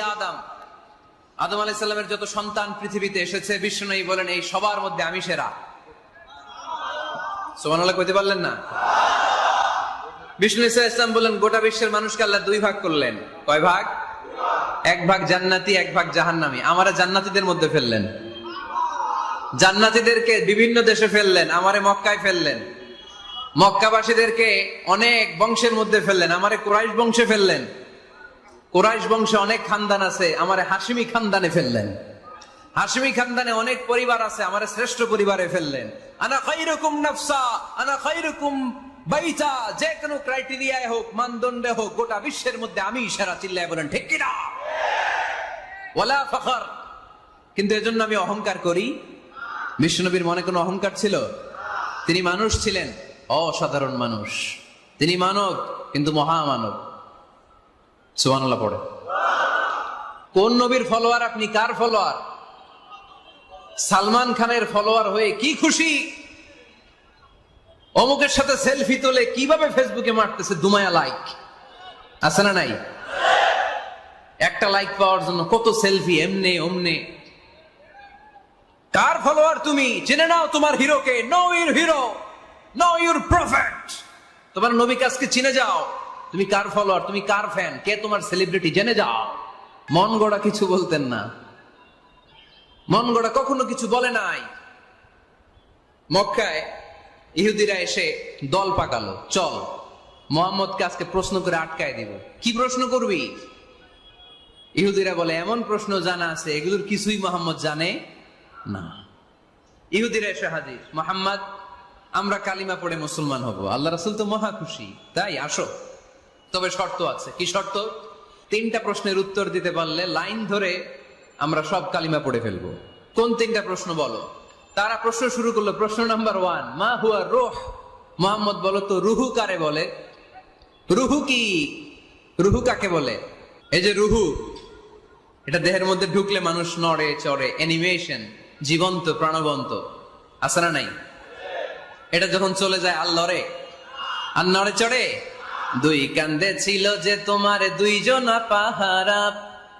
আদম। আলাইসাল্লামের যত সন্তান পৃথিবীতে এসেছে বলেন, এই সবার মধ্যে আমি সেরা। কইতে পারলেন না? বিষ্ণু ইসা ইসলাম গোটা বিশ্বের মানুষকে আল্লাহ দুই ভাগ করলেন। কয় ভাগ? এক ভাগ জান্নাতি, এক ভাগ জাহান্নামি। আমারা জান্নাতীদের মধ্যে ফেললেন। জান্নাতীদেরকে বিভিন্ন দেশে ফেললেন, আমারে মক্কায় ফেললেন। মক্কাবাসীদেরকে অনেক বংশের মধ্যে ফেললেন, আমারে কুরাইশ বংশে ফেললেন। কুরাইশ বংশে অনেক খানদান আছে, আমারে হাসিমি খানদানে ফেললেন। হাসিমি খানদানে অনেক পরিবার আছে, আমার শ্রেষ্ঠ পরিবারে ফেললেন। আনা খাইরকুম নফসা, আনা খাইরকুম বাইতা, যে কোনো ক্রাইটেরিয়ায় হোক, মানদণ্ডে হোক, গোটা বিশ্বের মধ্যে আমি সেরা চিল্লায় বলেন, ঠিক কিনা? ওয়ালা ফখর। কিন্তু এজন্য আমি অহংকার করি। বিষ্ণুনবীর মনে কোনো অহংকার ছিল? তিনি মানুষ ছিলেন, অসাধারণ মানুষ। তিনি মানব, কিন্তু মহামানব। সুবহানাল্লাহ, পড়ে। কোন নবীর ফলোয়ার আপনি? কার ফলোয়ার সালমান খানের ফলোয়ার হয়ে কি খুশি? অমুকের সাথে সেলফি তোলে কীভাবে ফেসবুকে মারতেছে? দুমায়া লাইক আছে না নাই? একটা লাইক পাওয়ার জন্য কত সেলফি এমনে, অমনে। কার ফলোয়ার তুমি? জেনে নাও তোমার হিরোকে। Know your hero know your prophet তোমার নবী কাজকে চিনে যাও। তুমি কার ফলোয়ার তুমি কার ফ্যান কে তোমার সেলিব্রিটি জেনে যাও। মন গড়া কিছু বলতেন না। মন গড়া কখনো কিছু বলে নাই। মক্কায় ইহুদিরা এসে দল পাকালো। চল, মোহাম্মদকে আজকে প্রশ্ন করে আটকায় দিব। কি প্রশ্ন করবি? ইহুদিরা বলে, এমন প্রশ্ন জানা আছে, এগুলোর কিছুই মোহাম্মদ জানে না। ইহুদিরা এসে হাজির। মোহাম্মদ, আমরা কালিমা পড়ে মুসলমান হব। আল্লাহ রাসুল তো মহা খুশি তাই, আসো। তবে শর্ত আছে। কি শর্ত? তিনটা প্রশ্নের উত্তর দিতে পারলে লাইন ধরে আমরা সব কালিমা পড়ে ফেলব। কোন তিনটা প্রশ্ন বলো? তারা প্রশ্ন শুরু করল, প্রশ্ন নাম্বার ওয়ান, মা হুয়া রোহ? মোহাম্মদ বলো তো, রুহু কারে বলে? রুহু কি? রুহু কাকে বলে? এই যে রুহু, এটা দেহের মধ্যে ঢুকলে মানুষ নড়ে চড়ে অ্যানিমেশন জীবন্ত, প্রাণবন্ত। আছে না নাই? এটা যখন চলে যায় আল্লরে আর নড়ে চড়ে? দুই কান্দে ছিল যে তোমার দুইজনা পাহারা।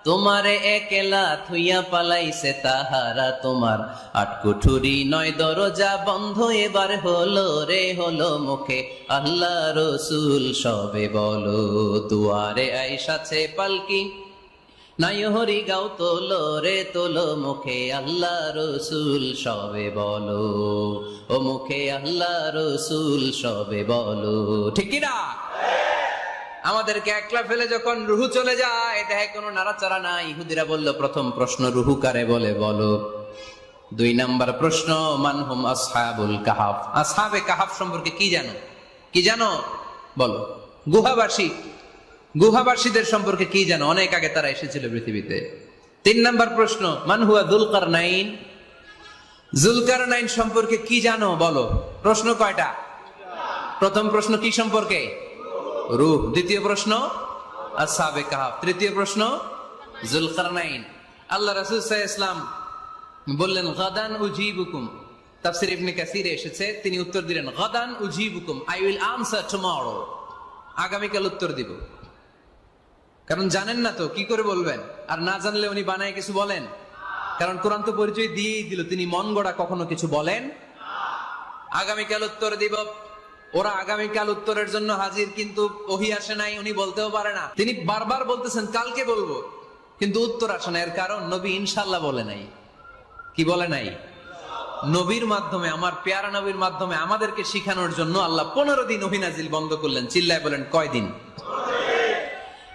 তোমারে একেলা থুইয়া পালাইছে তাহারা তোমার। আটকুঠুরি নয় দরজা বন্ধ, এবার হলো রে, হলো মুখে। আল্লাহ রসুল সবে বলো, দুয়ারে আইসাছে পালকি। নাই হরি গাও তোলো রে তোলো মুখে আল্লাহ রসুল, সবে বলো। ও মুখে আল্লাহ রসুল, সবে বলো। ঠিক না? আমাদেরকে একলা ফেলে যখন রুহু চলে যায় দেখে কোনো নাড়াচাড়া নাই। ইহুদিরা বলল, প্রথম প্রশ্ন রুহু কারে বলে? বলো। দুই নাম্বার প্রশ্ন মানহুম আসহাবুল কাহাফ? আসহাবে কাহাফ সম্পর্কে কি জানো? কি জানো? বলো। গুহাবাসী গুহাবাসীদের সম্পর্কে কি জানো অনেক আগে তারা এসেছিল পৃথিবীতে। তিন নাম্বার প্রশ্ন মানহুয়া দুলকার নাইন জুলকার নাইন সম্পর্কে কি জানো, বলো। প্রশ্ন কয়টা? প্রথম প্রশ্ন কি সম্পর্কে? রূপ দ্বিতীয় প্রশ্ন আসাবে কাহাব তৃতীয় প্রশ্ন জুলকার নাইন আল্লাহ রাসুল ইসলাম বললেন, গাদান উজিবুকুম। তাফসির ইবনে কাসিরে এসেছে, তিনি উত্তর দিলেন, গাদান উজিবুকুম। I will answer tomorrow. আগামীকাল উত্তর দিব। কারণ জানেন না তো, কি করে বলবেন? আর না জানলে উনি বানায় কিছু বলেন? কারণ কোরআন তো পরিচয় দিয়েই দিল, তিনি মন গড়া কখনো কিছু বলেন? আগামীকাল উত্তর দিব। ওরা আগামীকাল উত্তরের জন্য হাজির, কিন্তু ওহি আসে নাই, উনি বলতেও পারে না। তিনি বারবার বলতেছেন, কালকে বলব। কিন্তু উত্তর আসে না, এর কারণ নবী ইনশাল্লাহ বলে নাই। কি বলে নাই? নবীর মাধ্যমে, আমার পেয়ারা নবীর মাধ্যমে আমাদেরকে শিখানোর জন্য আল্লাহ পনেরো দিন অভিনাজিল বন্ধ করলেন। চিল্লায় বলেন, কয়দিন?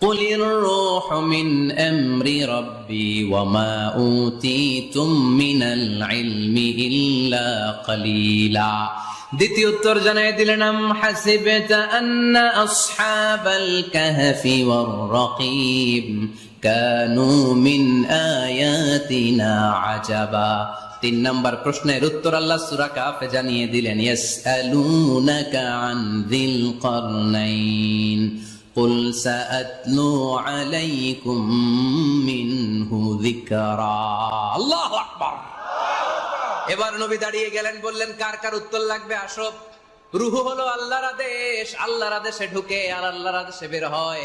قل الروح من أمر ربي وما أوتيتم من العلم إلا قليلا দ্বিতীয় উত্তর জানাই দিলেন আম হাসিবতা আন্না আসহাবাল কাহফি ওয়ার রাকিব كانوا من آياتنا عجبا তিন নম্বর প্রশ্নের উত্তর আল্লাহ সূরা কাফে জানিয়ে দিলেন ইয়াসআলুনাকা আন যিল কারনাইন قل سأتلو عليكم منه ذكرا الله أكبر এবার নবী দাঁড়িয়ে গেলেন বললেন কার কার উত্তর লাগবে আসো রুহু হলো আল্লাহর আদেশ আল্লাহর আদেশে ঢুকে আর আল্লাহর আদেশে বের হয়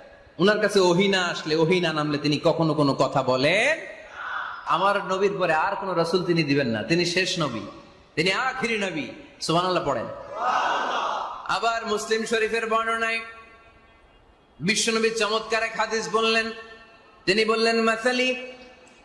উনার কাছে অহিনা আসলে ওহিনা নামলে তিনি কখনো কোনো কথা বলেন আমার নবীর পরে আর কোন রসুল তিনি দিবেন না। তিনি শেষ নবী। তিনি আখিরি নবী। সুবহানাল্লাহ পড়েন। আবার মুসলিম শরীফের বর্ণনায় বিশ্বনবী চমৎকার এক হাদিস বললেন। তিনি বললেন, মাসালি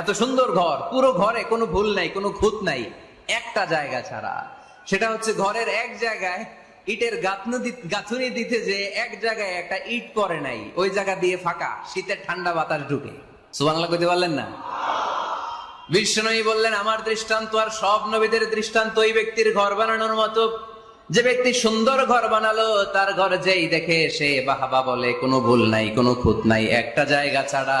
এত সুন্দর ঘর, পুরো ঘরে কোনো ভুল নাই, কোনো খুঁত নাই, একটা জায়গা ছাড়া। সেটা হচ্ছে ঘরের এক জায়গায় ইটের গাঁথনি দিতে যে এক জায়গায় একটা ইট পরে নাই, ওই জায়গা দিয়ে ফাঁকা শীতের ঠান্ডা বাতাস ঢুকে। সুবাংলা করতে পারলেন না? বিষ্ণনবী বললেন, আমার দৃষ্টান্ত আর সব নবীদের দৃষ্টান্ত ওই ব্যক্তির ঘর বানানোর মতো। যে ব্যক্তি সুন্দর ঘর বানালো, তার ঘর যেই দেখে সে বাহাবা বলে, কোনো ভুল নাই, কোনো খুঁত নাই, একটা জায়গা ছাড়া।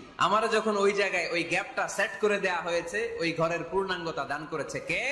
আমার যখন ওই জায়গায় ওই গ্যাপটা সেট করে দেয়া হয়েছে, ওই ঘরের পূর্ণাঙ্গতা দান করেছে কে?